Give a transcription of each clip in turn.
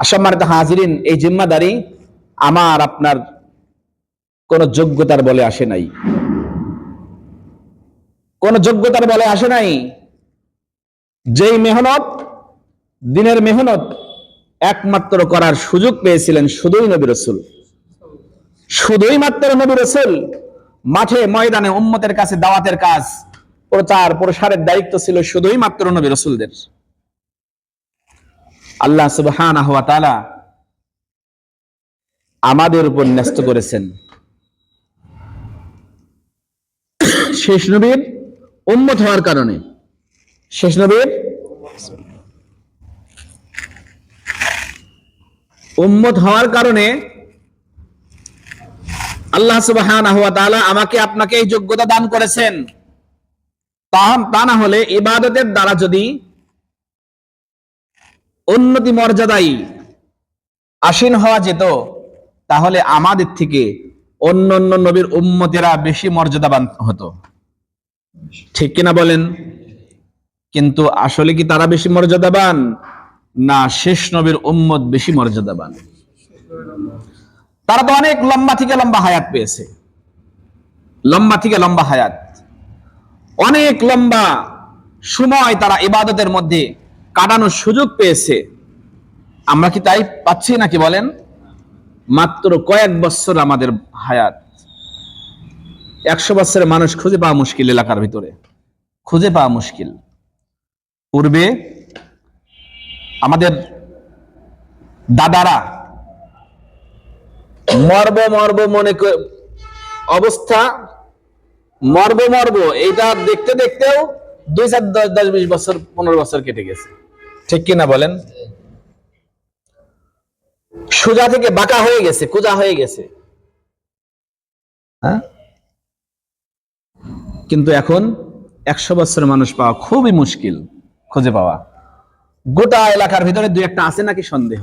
সম্মানিত হাজিরিন, এই জিম্মাদারি আমার আপনার কোন যোগ্যতার বলে আসে নাই। কোন যোগ্যতার বলে আসে নাই যেই মেহনত, দিনের মেহনত একমাত্র করার সুযোগ পেয়েছিলেন শুধুই নবী রসুল। শুধুই মাত্র নবী রসুল, মাঠে, ময়দানে, উম্মতের কাছে, দাওয়াতের কাজ প্রচার প্রসারের দায়িত্ব ছিল শুধুই মাত্র নবী রসুলদের। আল্লাহ তাআলা আমাদের উপর ন্যস্ত করেছেন। শেষ নবীর উম্মত হওয়ার কারণে। শেষ নবীর উম্মত হওয়ার কারণে আল্লাহ তাআলা আমাকে আপনাকে এই যোগ্যতা দান করেছেন। তা না হলে ইবাদতের দ্বারা যদি উন্নতি মর্যাদাই আসীন হওয়া যেত, তাহলে আমাদের থেকে অন্য অন্য নবীর উম্মতেরা বেশি মর্যাদাবান হতো। ঠিক কিনা বলেন? কিন্তু আসলে কি তারা বেশি মর্যাদাবান? না, শেষ নবীর উম্মত বেশি মর্যাদাবান। তারা তো অনেক লম্বা থেকে লম্বা হায়াত পেয়েছে। লম্বা থেকে লম্বা হায়াত। অনেক লম্বা সময় তারা ইবাদতের মধ্যে কাটানোর সুযোগ পেয়েছে। আমরা কি তাই পাচ্ছি নাকি বলেন? মাত্র কয়েক বছর আমাদের হায়াত। একশো বছরের মানুষ খুঁজে পাওয়া মুশকিল এলাকার ভিতরে। খুঁজে পাওয়া মুশকিল। পূর্বে আমাদের দাদারা মর্ব মর্ব মনে অবস্থা, মর্ব মর্ব, এইটা দেখতে দেখতেও দুই চার দশ দশ বিশ বছর, পনেরো বছর কেটে গেছে। ঠিক কিনা বলেন? সোজা থেকে বাঁকা হয়ে গেছে, কুজা হয়ে গেছে। হ্যাঁ? কিন্তু এখন একশো বছরের মানুষ পাওয়া খুবই মুশকিল খুঁজে পাওয়া। গোটা এলাকার ভিতরে দুই একটা আছে নাকি সন্দেহ?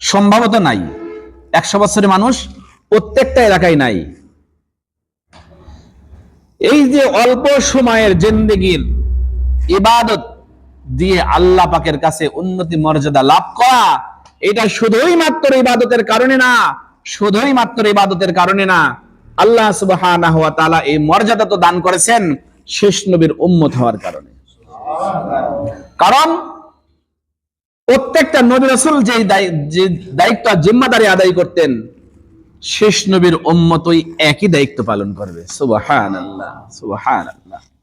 সম্ভবত নাই। একশো বছরের মানুষ প্রত্যেকটা এলাকায় নাই। এই যে অল্প সময়ের জিন্দেগির ইবাদত দিয়ে আল্লাহ পাকের কাছে উন্নতি মর্যাদা লাভ করা, এটা শুধুই মাত্র ইবাদতের কারণে না, শুধুই মাত্র ইবাদতের কারণে না, আল্লাহ সুবহানাহু ওয়া তাআলা এই মর্যাদা তো দান করেছেন শেষ নবীর উম্মত হওয়ার কারণে। কারণ প্রত্যেকটা নবী রাসূল যে দায়- দায়িত্ব জিম্মাদারি আদায় করতেন শেষ নবীর ওম্মতই একই দায়িত্ব পালন করবে। সুবাহান সুবহানাল্লাহ সুবহানাল্লাহ।